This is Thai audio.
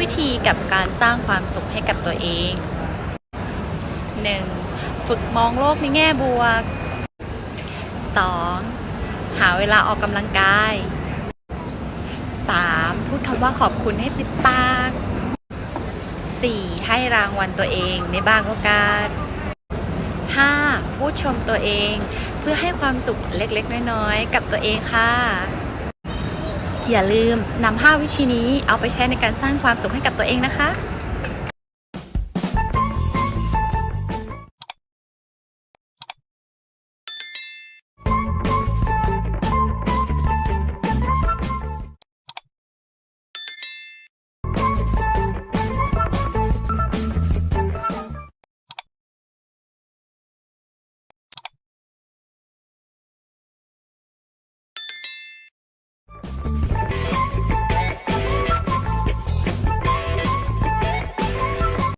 วิธีกับการสร้างความสุขให้กับตัวเอง 1. ฝึกมองโลกในแง่บวก 2. หาเวลาออกกำลังกาย 3. พูดคำว่าขอบคุณให้ติดปาก 4. ให้รางวัลตัวเองในบางโอกาส 5. พูดชมตัวเอง เพื่อให้ความสุขเล็กๆ น้อยๆ กับตัวเองค่ะ อย่าลืมนำ5วิธีนี้เอาไปใช้ในการสร้างความสุขให้กับตัวเองนะคะ